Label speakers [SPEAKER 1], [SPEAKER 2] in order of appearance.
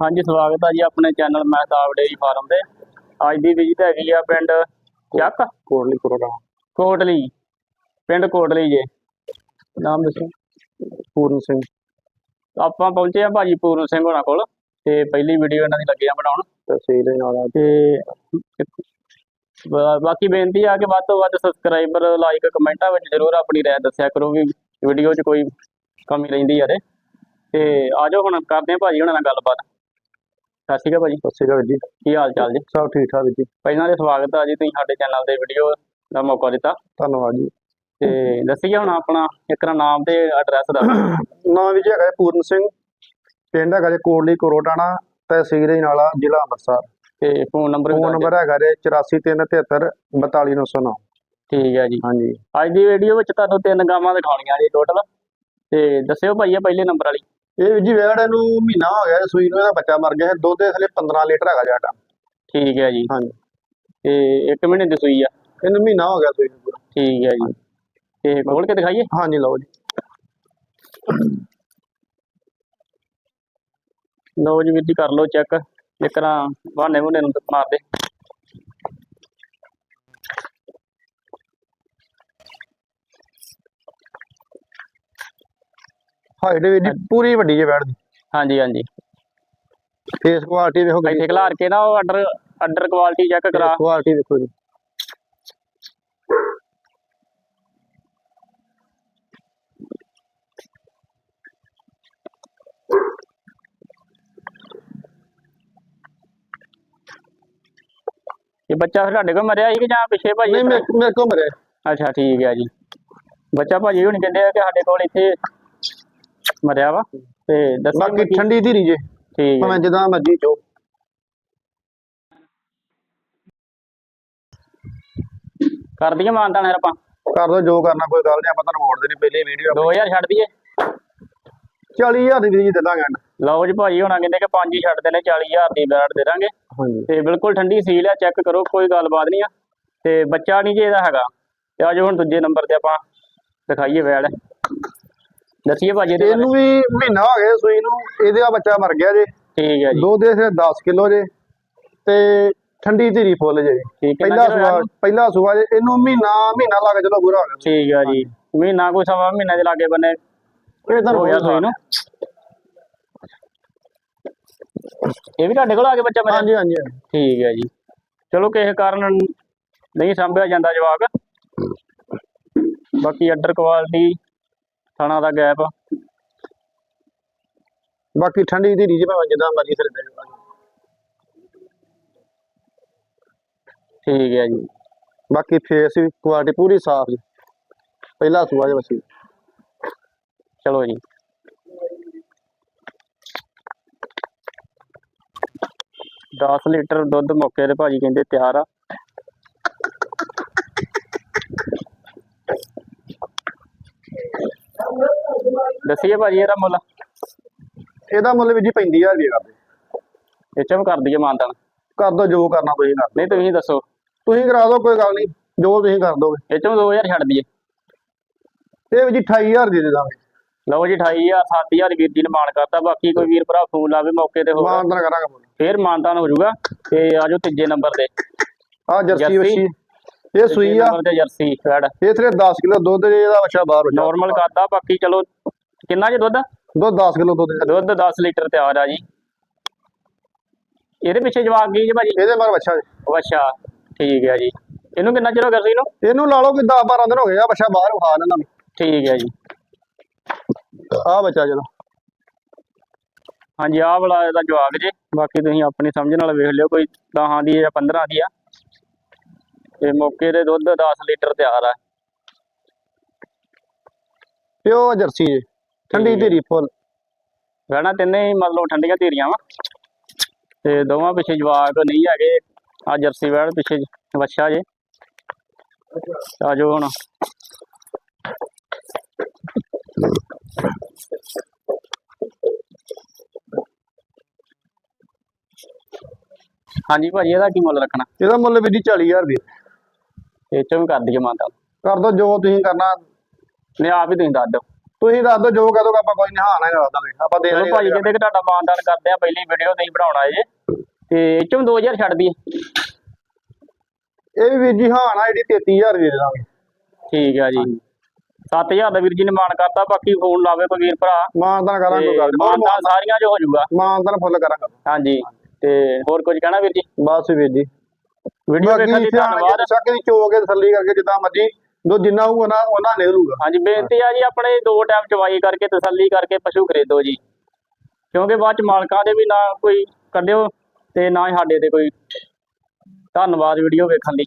[SPEAKER 1] ਹਾਂਜੀ ਸਵਾਗਤ ਹੈ ਜੀ ਆਪਣੇ ਚੈਨਲ ਮਹਿਤਾਬ ਡੇਰੀ ਫਾਰਮ ਦੇ। ਅੱਜ ਦੀ ਵਿਜ਼ਿਟ ਹੈਗੀ ਆ ਪਿੰਡ ਚੱਕ?
[SPEAKER 2] ਕੋਟਲੀ ਕੋਟਾ
[SPEAKER 1] ਕੋਟਲੀ। ਪਿੰਡ ਕੋਟਲੀ ਜੇ। ਨਾਮ ਦੱਸੋ।
[SPEAKER 2] ਪੂਰਨ ਸਿੰਘ।
[SPEAKER 1] ਆਪਾਂ ਪਹੁੰਚੇ ਆ ਭਾਜੀ ਪੂਰਨ ਸਿੰਘ ਹੋਣਾ ਕੋਲ ਤੇ ਪਹਿਲੀ ਵੀਡੀਓ ਇਹਨਾਂ ਦੀ ਲੱਗੇ ਆ ਬਣਾਉਣ।
[SPEAKER 2] ਤਹਿਸੀਲ ਨਾਲ ਆ।
[SPEAKER 1] ਤੇ ਬਾਕੀ ਬੇਨਤੀ ਆ ਕਿ ਵੱਧ ਤੋਂ ਵੱਧ ਸਬਸਕ੍ਰਾਈਬਰ ਲਾਈਕ ਕਮੈਂਟਾਂ ਵਿੱਚ ਜ਼ਰੂਰ ਆਪਣੀ ਰਾਏ ਦੱਸਿਆ ਕਰੋ ਵੀ ਵੀਡੀਓ 'ਚ ਕੋਈ ਕਮੀ ਰਹਿੰਦੀ ਆ ਤੇ। ਆਜੋ ਹੁਣ ਕਰਦੇ ਆ ਭਾਜੀ ਹੁਣਾਂ ਨਾਲ ਗੱਲਬਾਤ। ਸਤਿ ਸ਼੍ਰੀ ਅਕਾਲ ਭਾਜੀ।
[SPEAKER 2] ਸਤਿ ਸ਼੍ਰੀ ਅਕਾਲ ਜੀ।
[SPEAKER 1] ਕੀ ਹਾਲ ਚਾਲ ਜੀ?
[SPEAKER 2] ਸਭ ਠੀਕ ਠਾਕ ਜੀ।
[SPEAKER 1] ਪਹਿਲਾਂ ਤੇ ਸਵਾਗਤ ਆ ਜੀ ਤੁਸੀਂ ਸਾਡੇ ਚੈਨਲ ਦੇ ਵੀਡੀਓ ਦਾ ਮੌਕਾ ਦਿੱਤਾ।
[SPEAKER 2] ਧੰਨਵਾਦ ਜੀ।
[SPEAKER 1] ਤੇ ਦੱਸੀਏ ਹੁਣ ਆਪਣਾ ਇੱਕ ਨਾ ਨਾਮ ਤੇ ਐਡਰੈਸ ਦਾ
[SPEAKER 2] ਨਾਮ ਵੀ ਜੀ ਹੈਗਾ ਜੀ ਪੂਰਨ ਸਿੰਘ। ਪਿੰਡ ਹੈਗਾ ਜੀ ਕੋਟਲੀ ਕੋਰੋਟਾਣਾ ਤਹਿਸੀਲ ਦੇ ਨਾਲ ਜ਼ਿਲ੍ਹਾ ਅੰਮ੍ਰਿਤਸਰ।
[SPEAKER 1] ਤੇ ਫੋਨ ਨੰਬਰ
[SPEAKER 2] ਫੋਨ। ਨੰਬਰ ਹੈਗਾ ਜੀ 84373 42909
[SPEAKER 1] ਠੀਕ ਹੈ ਜੀ।
[SPEAKER 2] ਹਾਂਜੀ।
[SPEAKER 1] ਅੱਜ ਦੀ ਵੀਡੀਓ ਵਿੱਚ ਤੁਹਾਨੂੰ ਤਿੰਨ ਗਾਵਾਂ ਦਿਖਾਉਣੀਆਂ ਜੀ ਟੋਟਲ ਤੇ ਦੱਸਿਓ ਭਾਈ ਇਹ ਪਹਿਲੇ ਨੰਬਰ ਵਾਲੀ।
[SPEAKER 2] ਇਹ ਵੀ ਜੀ ਵੇੜ ਨੂੰ ਮਹੀਨਾ ਹੋ ਗਿਆ ਸੂਈ ਨੂੰ ਇਹਦਾ ਬੱਚਾ ਮਰ ਗਿਆ ਦੁੱਧ ਦੇ ਥਲੇ 15 ਲੀਟਰ ਹੈਗਾ ਜਾਟਾ
[SPEAKER 1] ਠੀਕ ਹੈ ਜੀ।
[SPEAKER 2] ਹਾਂਜੀ।
[SPEAKER 1] ਤੇ ਇੱਕ ਮਹੀਨੇ ਦੀ ਸੂਈ ਆ?
[SPEAKER 2] ਇਹਨੂੰ ਮਹੀਨਾ ਹੋ ਗਿਆ ਸੂਈ ਨੂੰ ਪੂਰਾ।
[SPEAKER 1] ਠੀਕ ਹੈ ਜੀ। ਤੇ ਖੋਲ ਕੇ ਦਿਖਾਈਏ?
[SPEAKER 2] ਹਾਂਜੀ ਲਓ ਜੀ।
[SPEAKER 1] ਲਓ ਜੀ ਵੀਰ ਜੀ ਕਰ ਲਓ ਚੈੱਕ। ਇੱਕ ਨਾ ਬਹਾਨੇ ਬੁਨੇ ਨੂੰ ਮਾਰ ਦੇ
[SPEAKER 2] ਹਾਈਟ ਵੀ ਜੀ ਪੂਰੀ ਵੱਡੀ ਵੇੜ ਦੀ।
[SPEAKER 1] ਹਾਂਜੀ ਹਾਂਜੀ।
[SPEAKER 2] ਫੇਸ ਕੁਆਲਿਟੀ ਵੇਖੋ
[SPEAKER 1] ਇੱਥੇ ਖਿਲਾਰ ਕੇ ਨਾ ਉਹ ਆਰਡਰ ਆਰਡਰ ਕੁਆਲਿਟੀ ਚੈੱਕ ਕਰਾ।
[SPEAKER 2] ਕੁਆਲਿਟੀ ਦੇਖੋ ਜੀ।
[SPEAKER 1] ਇਹ ਬੱਚਾ ਤੁਹਾਡੇ ਕੋਲ ਮਰਿਆ ਸੀ ਕਿ ਜਾਂ ਪਿੱਛੇ ਭਾਜੀ
[SPEAKER 2] ਨਹੀਂ ਮੇਰੇ ਕੋਲ ਮਰਿਆ।
[SPEAKER 1] ਅੱਛਾ ਠੀਕ ਹੈ ਜੀ। ਬੱਚਾ ਭਾਜੀ ਹੁਣ ਕਹਿੰਦੇ ਆ ਕਿ ਸਾਡੇ ਕੋਲ ਇੱਥੇ ਮਰਿਆ ਵਾ ਤੇ ਦੱਸੋ
[SPEAKER 2] ਬਾਕੀ ਠੰਡੀ ਧੀਰੀ ਜੇ।
[SPEAKER 1] ਠੀਕ ਹੈ
[SPEAKER 2] ਭਾਵੇਂ ਜਿੱਦਾਂ ਮਰਜ਼ੀ ਚੋ।
[SPEAKER 1] ਕਰ ਦਈਏ ਮਾਨਤਾਨ ਫਿਰ ਆਪਾਂ।
[SPEAKER 2] ਕਰ ਦੋ ਜੋ ਕਰਨਾ ਕੋਈ ਗੱਲ ਨਹੀਂ ਆਪਾਂ ਤੁਹਾਨੂੰ ਮੋੜ ਦੇਣੀ ਪਹਿਲੀ ਵੀਡੀਓ
[SPEAKER 1] 2000 ਛੱਡ ਦਈਏ।
[SPEAKER 2] 40000 ਦੀ ਜੀ ਦੇ ਦਾਂਗੇ।
[SPEAKER 1] ਲਓ ਜੀ ਭਾਜੀ ਹੋਣਾ ਕਹਿੰਦੇ ਕਿ 5 ਹੀ ਛੱਡਦੇ ਨੇ 40000 ਦੀ ਬੈਟ ਦੇ ਦਾਂਗੇ।
[SPEAKER 2] ਹਾਂਜੀ।
[SPEAKER 1] ਤੇ ਬਿਲਕੁਲ ਠੰਡੀ ਸੀਲ ਆ ਚੈੱਕ ਕਰੋ ਕੋਈ ਗੱਲਬਾਤ ਨਹੀਂ ਆ। ਤੇ ਬੱਚਾ ਨਹੀਂ ਜੇ ਇਹਦਾ ਹੈਗਾ। ਤੇ ਆਜੋ ਹੁਣ ਦੂਜੇ ਨੰਬਰ ਤੇ ਆਪਾਂ ਦਿਖਾਈਏ ਵੈੜ ਦੱਸੀਏ ਭਾਜੀ ਇਹਦੇ ਬਾਰੇ
[SPEAKER 2] ਇਹਨੂੰ ਵੀ ਮਹੀਨਾ ਹੋ ਗਿਆ ਸੂਈ ਨੂੰ ਇਹਦੇ ਆ ਬੱਚਾ ਮਰ ਗਿਆ ਜੇ।
[SPEAKER 1] ਠੀਕ ਹੈ ਜੀ।
[SPEAKER 2] ਦੁੱਧ ਦੇ ਫਿਰ 10 ਕਿਲੋ ਜੇ ਤੇ ਠੰਡੀ ਧੀਰੀ ਫੁੱਲ ਜੇ।
[SPEAKER 1] ਠੀਕ ਹੈ
[SPEAKER 2] ਪਹਿਲਾ ਸੂਆ ਪਹਿਲਾ ਸੂਆ ਜੇ ਇਹਨੂੰ ਮਹੀਨਾ ਮਹੀਨਾ ਲੱਗ ਚਲੋ ਪੂਰਾ ਹੋ ਗਿਆ।
[SPEAKER 1] ਠੀਕ ਹੈ ਜੀ। ਮਹੀਨਾ ਕੋਈ ਸਵਾ ਮਹੀਨੇ ਦੇ ਲਾਗੇ ਬੰਨੇ
[SPEAKER 2] ਇਹ ਤਾਂ
[SPEAKER 1] ਹੋ ਗਿਆ ਸੋਈ ਨੂੰ। ਇਹ ਵੀ ਤੁਹਾਡੇ ਕੋਲ ਆ ਕੇ ਬੱਚਾ ਮਰਿਆ
[SPEAKER 2] ਹਾਂਜੀ ਹਾਂਜੀ ਹਾਂਜੀ।
[SPEAKER 1] ਠੀਕ ਹੈ ਜੀ। ਚਲੋ ਕਿਸੇ ਕਾਰਨ ਨਹੀਂ ਸੰਭਿਆ ਜਾਂਦਾ ਜਵਾਕ। ਬਾਕੀ ਆਰਡਰ ਕੁਆਲਿਟੀ ਥਾਣਾ ਦਾ ਗੈਪ।
[SPEAKER 2] ਬਾਕੀ ਠੰਡੀ ਦੀ ਜੇ ਭਾਵੇਂ ਜਿੱਦਾਂ ਮਰਜ਼ੀ ਫਿਰ ਦੇ
[SPEAKER 1] ਠੀਕ ਹੈ ਜੀ।
[SPEAKER 2] ਬਾਕੀ ਫੇਸ ਵੀ ਕੁਆਲਿਟੀ ਪੂਰੀ ਸਾਫ਼ ਜੀ। ਪਹਿਲਾ ਸੂਆ ਜੇ ਬਸੀ।
[SPEAKER 1] ਚਲੋ ਜੀ। ਦਸ ਲੀਟਰ ਦੁੱਧ ਮੌਕੇ ਤੇ ਭਾਜੀ ਕਹਿੰਦੇ ਤਿਆਰ ਆ। ਦੱਸੀਏ ਭਾਜੀ ਇਹਦਾ ਮੁੱਲ?
[SPEAKER 2] ਇਹਦਾ ਮੁੱਲ ਵੀ ਜੀ 35000 ਰੁਪਏ ਕਰਦੇ।
[SPEAKER 1] ਇਹ ਚ ਵੀ ਕਰ ਦਈਏ ਮਾਨਤਾਨ
[SPEAKER 2] ਕਰ ਦੋ ਜੋ ਕਰਨਾ ਤੁਸੀਂ ਕਰ
[SPEAKER 1] ਨਹੀਂ ਤੁਸੀਂ ਦੱਸੋ।
[SPEAKER 2] ਤੁਸੀਂ ਕਰਾ ਦਿਓ ਕੋਈ ਗੱਲ ਨਹੀਂ ਜੋ ਤੁਸੀਂ ਕਰ ਦੋਗੇ।
[SPEAKER 1] ਇਹ ਚ ਵੀ 2000 ਛੱਡ ਦਈਏ।
[SPEAKER 2] ਇਹ ਵੀ ਜੀ 28000 ਦੀ ਦੇ ਦਾਂਗੇ
[SPEAKER 1] ਲਓ ਜੀ 28000 7000 ਵੀਰ ਜੀ ਨੇ ਮਾਨ ਕਰਤਾ। ਬਾਕੀ ਕੋਈ ਵੀਰ ਭਰਾ ਫੋਨ ਲਾਵੇ ਮੌਕੇ ਤੇ ਹੋਗਾ
[SPEAKER 2] ਮਾਨਤਨ ਕਰਾਂਗੇ ਮੁੱਲ।
[SPEAKER 1] ਫੇਰ ਮਾਨਤਾਨ ਹੋ ਜਾਊਗਾ ਤੇ ਆਜੋ ਤੀਜੇ ਨੰਬਰ ਤੇ।
[SPEAKER 2] ਆ ਜਰਸੀ। ਵੱਛੀ। ਇਹ ਸੂਈ ਆ।
[SPEAKER 1] ਤੇ ਜਰਸੀ
[SPEAKER 2] ਇਹ ਥਲੇ 10 ਕਿਲੋ ਦੁੱਧ ਇਹਦਾ ਵੱਛਾ ਬਾਹਰ ਹੋ ਜਾ
[SPEAKER 1] ਨਾਰਮਲ ਕਰਦਾ ਬਾਕੀ ਚਲੋ ਕਿੰਨਾ ਜੀ ਦੁੱਧ?
[SPEAKER 2] ਦੁੱਧ 10 ਕਿਲੋ ਦੁੱਧ ਹੈ।
[SPEAKER 1] ਦੁੱਧ 10 ਲੀਟਰ ਤਿਆਰ ਆ ਜੀ। ਇਹਦੇ ਪਿੱਛੇ ਜਵਾਕ ਗਈ ਜੀ ਭਾਜੀ?
[SPEAKER 2] ਇਹਦੇ ਮਰ ਵੱਛਾ ਜੀ।
[SPEAKER 1] ਅੱਛਾ ਠੀਕ ਹੈ ਜੀ। ਇਹਨੂੰ ਕਿੰਨਾ ਚਿਰ ਹੋ ਗਿਆ ਸੀ ਇਹਨੂੰ?
[SPEAKER 2] ਇਹਨੂੰ ਲਾ ਲਓ ਕਿ 10 12 ਦਿਨ ਹੋ ਗਏ ਆ ਵੱਛਾ ਬਾਹਰ ਵਿਖਾ ਦੇਣਾ
[SPEAKER 1] ਠੀਕ ਹੈ ਜੀ।
[SPEAKER 2] ਆ ਬੱਚਾ ਚਲੋ
[SPEAKER 1] ਹਾਂਜੀ ਆਹ ਵਾਲਾ ਇਹਦਾ ਜਵਾਕ ਜੇ। ਬਾਕੀ ਤੁਸੀਂ ਆਪਣੀ ਸਮਝ ਨਾਲ ਵੇਖ ਲਿਓ ਕੋਈ 10 ਦੀ ਜਾਂ 15 ਦੀ ਆ। ਤੇ ਮੌਕੇ ਤੇ ਦੁੱਧ 10 ਲੀਟਰ ਤਿਆਰ ਆ।
[SPEAKER 2] ਪਿਓ ਜਰਸੀ ਜੀ। ਠੰਡੀ। ਧੀਰੀ ਫੁੱਲ।
[SPEAKER 1] ਰਹਿਣਾ ਤਿੰਨੇ ਹੀ ਮਤਲਬ ਠੰਡੀਆਂ ਧੀਰੀਆਂ ਵਾ। ਤੇ ਦੋਵਾਂ ਪਿੱਛੇ ਜਵਾਕ ਨਹੀਂ ਹੈਗੇ। ਆ ਜਰਸੀ ਵੈੜ ਪਿੱਛੇ ਵੱਛਾ ਜੇ। ਆਜੋ ਹੁਣ। ਹਾਂਜੀ ਭਾਜੀ ਇਹਦਾ ਕੀ ਮੁੱਲ ਰੱਖਣਾ?
[SPEAKER 2] ਇਹਦਾ ਮੁੱਲ ਵੀ ਜੀ 40000 ਰੁਪਏ।
[SPEAKER 1] ਇਹ ਚੋਂ ਵੀ ਕਰ ਦਈਏ ਮਾਤਾ।
[SPEAKER 2] ਕਰ ਦੋ ਜੋ ਤੁਸੀਂ ਕਰਨਾ।
[SPEAKER 1] ਨਹੀਂ ਆਪ ਹੀ ਤੁਸੀਂ ਦੱਸ ਦਿਓ।
[SPEAKER 2] ਤੁਸੀਂ ਦੱਸ ਦਿਓ ਜੋ ਕਹਦੋਗੇ ਆਪਾਂ ਕੋਈ ਨਹੀਂ ਹਾਂ ਨਾ ਦੱਸ ਦਾਂਗੇ। ਆਪਾਂ ਦੇ
[SPEAKER 1] ਚਲੋ ਭਾਜੀ ਕਹਿੰਦੇ ਕਿ ਤੁਹਾਡਾ ਮਾਨਦਾਨ ਕਰਦੇ ਆ ਪਹਿਲੀ ਵੀਡੀਓ ਨਹੀਂ ਬਣਾਉਣਾ ਜੇ। ਤੇ ਚੋਂ 2000 ਛੱਡ ਦੀ
[SPEAKER 2] ਇਹ ਵੀ ਵੀਰ ਜੀ ਹਾਂ ਨਾ ਜਿਹੜੀ 33000 ਦੇ ਦਾਂਗੇ
[SPEAKER 1] ਠੀਕ ਆ ਜੀ। 7000 ਦਾ ਵੀਰ ਜੀ ਨੇ ਮਾਨ ਕਰਤਾ ਬਾਕੀ ਫੋਨ ਲਾਵੇ ਕੋਈ ਵੀਰ ਭਰਾ।
[SPEAKER 2] ਮਾਨਦਾਨ ਕਰਾਂਗੇ ਕੋਈ ਗੱਲ ਨੀ।
[SPEAKER 1] ਮਾਨਦਾਨ ਸਾਰੀਆਂ ਜੋ ਹੋ ਜਾਊਗਾ।
[SPEAKER 2] ਮਾਨਦਾਨ ਫੁੱਲ ਕਰਾਂਗੇ।
[SPEAKER 1] ਹਾਂਜੀ। ਤੇ ਹੋਰ ਕੁਝ ਕਹਿਣਾ ਵੀਰ ਜੀ?
[SPEAKER 2] ਬਸ ਵੀਰ ਜੀ।
[SPEAKER 1] ਵੀਡੀਓ
[SPEAKER 2] ਬਾਕੀ
[SPEAKER 1] ਵੇਖਣ ਲਈ ਧੰਨਵਾਦ।
[SPEAKER 2] ਦੱਸਿਆ ਕਿ ਚੋ ਕੇ ਤਸੱਲੀ ਕਰਕੇ ਜਿੱਦਾਂ ਮਰਜ਼ੀ ਜੋ ਜਿੰਨਾ ਹੋਊਗਾ ਨਾ, ਉਹਨਾਂ ਨਿਕਲੂਗਾ
[SPEAKER 1] ਹਾਂਜੀ, ਬੇਨਤੀ ਆ ਜੀ ਆਪਣੇ ਦੋ ਟਾਈਮ ਚਵਾਈ ਕਰਕੇ, ਤਸੱਲੀ ਕਰਕੇ ਪਸ਼ੂ ਖਰੀਦੋ ਜੀ। ਕਿਉਂਕਿ ਬਾਅਦ ਚ ਮਾਲਕਾਂ ਦੇ ਵੀ ਨਾ ਕੋਈ ਕੱਢਿਓ ਤੇ ਨਾ ਹੀ ਸਾਡੇ ਤੇ ਕੋਈ ਧੰਨਵਾਦ ਵੀਡੀਓ ਵੇਖਣ ਲਈ।